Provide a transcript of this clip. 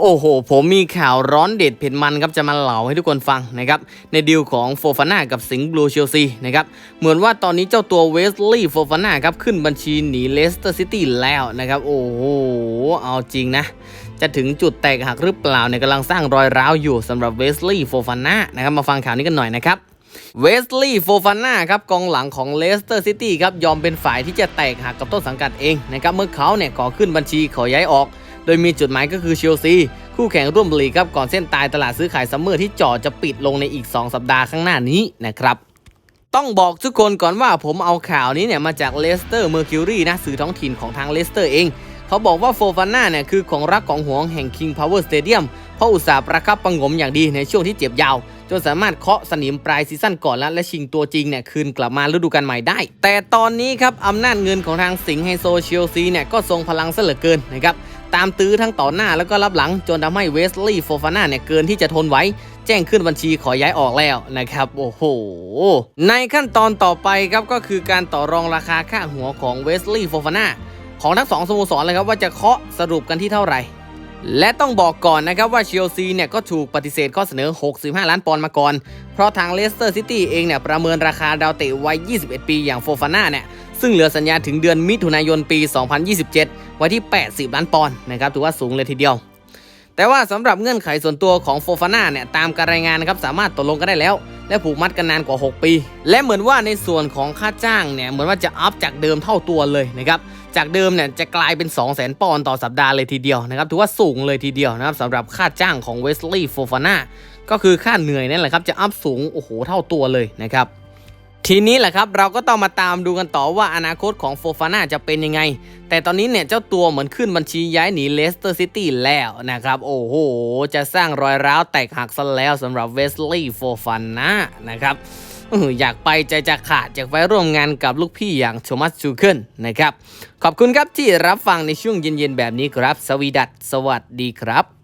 โอ้โห ผมมีข่าวร้อนเด็ดเผ็ดมันครับจะมาเล่าให้ทุกคนฟังนะครับในดีลของโฟฟาน่ากับสิงห์บลูเชลซีนะครับเหมือนว่าตอนนี้เจ้าตัวเวสลีย์โฟฟาน่าครับขึ้นบัญชีหนีเลสเตอร์ซิตี้แล้วนะครับโอ้โห เอาจริงนะ จะถึงจุดแตกหักหรือเปล่าเนี่ยกำลังสร้างรอยร้าวอยู่สำหรับเวสลีย์โฟฟาน่านะครับมาฟังข่าวนี้กันหน่อยนะครับเวสลีย์โฟฟาน่าครับกองหลังของเลสเตอร์ซิตี้ครับยอมเป็นฝ่ายที่จะแตกหักกับต้นสังกัดเองนะครับเมื่อเขาเนี่ยขอขึ้นบัญชีขอย้ายออก โดยมีจุดหมายก็คือเชลซีคู่แข่งร่วมลีกครับก่อนเส้นตายตลาดซื้อขายซัมเมอร์ที่จ่อจะปิดลงในอีก 2 สัปดาห์ข้างหน้านี้นะครับต้องบอกทุกคนก่อนว่าผมเอาข่าวนี้เนี่ยมาจากเลสเตอร์เมอร์คิวรีนะสื่อท้องถิ่นของทางเลสเตอร์เอง เขาบอกว่าโฟฟาน่าเนี่ยคือของรักของหวงแห่ง King Power Stadium เพราะอุตสาห์ประคับประงมอย่างดีในช่วงที่เจ็บยาว จนสามารถเคาะสนิมปลายซีซั่นก่อนแล้วและชิงตัวจริงเนี่ยคืนกลับมาฤดูกาลใหม่ได้ แต่ตอนนี้ครับอำนาจเงินของทางสิงห์ไฮโซเชลซีเนี่ยก็ทรงพลังซะเหลือเกินนะครับ ตามตื้อทั้งต่อหน้าแล้วก็รับหลังจนทำให้เวสลีย์โฟฟาน่าเนี่ยเกินที่จะทนไหวแจ้งขึ้นบัญชีขอย้ายออกแล้วนะครับ โอ้โห ในขั้นตอนต่อไปครับก็คือการต่อรองราคาค่าหัวของเวสลีย์โฟฟาน่าของทั้งสองสโมสรเลยครับว่าจะเคาะสรุปกันที่เท่าไหร่ และต้องบอกก่อนนะครับว่าเชลซีเนี่ยก็ถูกปฏิเสธข้อเสนอ 65 ล้านปอนด์มาก่อน เพราะทางเลสเตอร์ซิตี้เองเนี่ยประเมินราคาดาวเตะวัย 21 ปีอย่างโฟฟาน่าเนี่ย ซึ่งเหลือสัญญาถึงเดือนมิถุนายนปี 2027 ไว้ที่ 80 ล้านปอนด์นะครับถือว่าสูงเลยทีเดียว แต่ว่าสำหรับเงื่อนไขส่วนตัวของโฟฟาน่าเนี่ยตามการรายงานนะครับสามารถตกลงกันได้แล้ว และผูกมัดกันนานกว่า 6 ปี และเหมือนว่าในส่วนของค่าจ้างเนี่ยเหมือนว่าจะอัพจากเดิมเท่าตัวเลยนะครับจากเดิมเนี่ยจะกลายเป็น 2 0 0 0 0 0 ปอนด์ต่อสัปดาห์เลยทีเดียวนะครับถือว่าสูงเลยทีเดียวนะครับสำหรับค่าจ้างของเวสลีย์โฟฟาน่าก็คือค่าเหนื่อยนั่นแหละครับจะอัพสูงโอ้โหเท่าตัวเลยนะครับ ทีนี้แหละครับเราก็ต้องมาตามดูกันต่อว่าอนาคตของโฟฟาน่าจะเป็นยังไง แต่ตอนนี้เนี่ยเจ้าตัวเหมือนขึ้นบัญชีย้ายหนีเลสเตอร์ซิตี้แล้วนะครับ โอ้โห จะสร้างรอยร้าวแตกหักซะแล้วสำหรับเวสลีย์โฟฟาน่านะครับอยากไปใจจะขาดจากไปร่วมงานกับลูกพี่อย่างโทมัสชูเคิลนะครับ ขอบคุณครับที่รับฟังในช่วงเย็นๆแบบนี้ครับ สวีดัตสวัสดีครับ